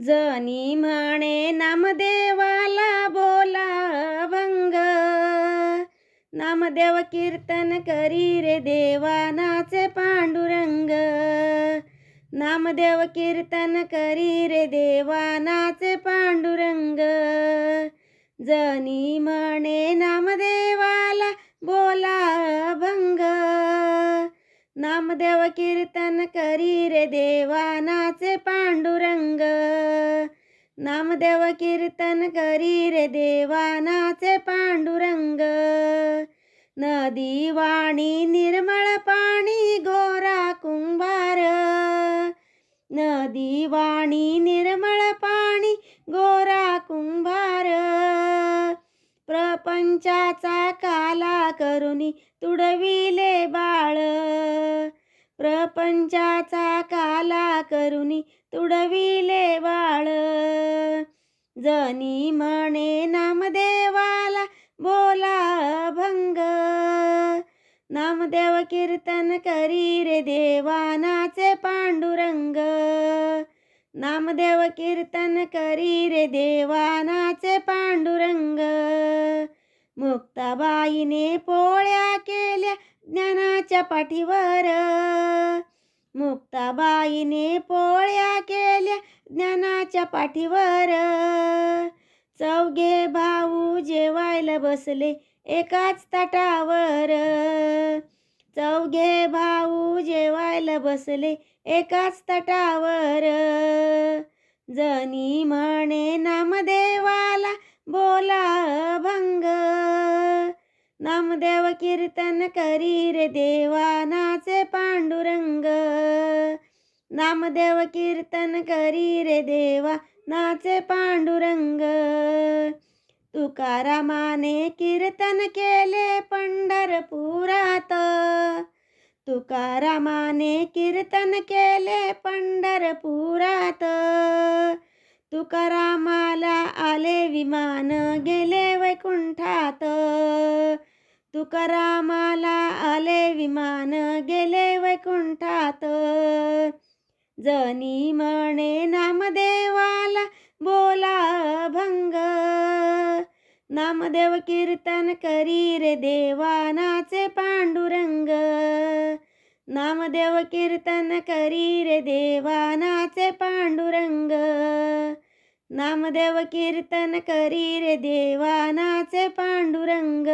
जनी म्हणे नामदेवाला बोला भंग. नामदेव कीर्तन करी रे देवा नाचे पांडुरंग. नामदेव कीर्तन करी रे देवा नाचे पांडुरंग. जनी म्हणे नामदेवाला नामदेव कीर्तन करी रे देवा नाचे पांडुरंग नामदेव कीर्तन करी रे देवा नाचे पांडुरंग. नदी वाणी निर्मळ पाणी गोरा कुंभार. नदी वाणी निर्मळ पाणी गोरा कुंभार. प्रपंचाचा काला करुनी तुडविले बा प्रपंचाचा काला करुनी तुडविले बाळ. जनी म्हणे नामदेवाला बोला भंग नामदेव कीर्तन करी रे देवानाचे पांडुरंग. नामदेव कीर्तन करी रे देवानाचे पांडुरंग. मुक्ताबाईने पोळ्या केल्या ज्ञानाच्या पाठीवर. मुक्ताबाईने पोळ्या केल्या ज्ञानाच्या पाठीवर. चौघे भाऊ जेवायला बसले एकाच ताटावर. चौघे भाऊ जेवायला बसले एकाच तटावर. जनी म्हणे नामदेवाला बोला नामदेव कीर्तन करी रे देवा नाचे पांडुरंग. नामदेव कीर्तन करी रे देवा नाचे पांडुरंग. तुकारामाने कीर्तन केले पंढरपुरात. तुकारामाने कीर्तन केले पंढरपुरात. तुकारामाला आले विमान गेले वैकुंठात. तुकारामाला आले विमान गेले वैकुंठात. जनी म्हणे नामदेवाला बोला भंग. नामदेव कीर्तन करी रे देवानाचे पांडुरंग. नामदेव कीर्तन करी रे देवानाचे पांडुरंग. नामदेव कीर्तन करी रे देवानाचे पांडुरंग.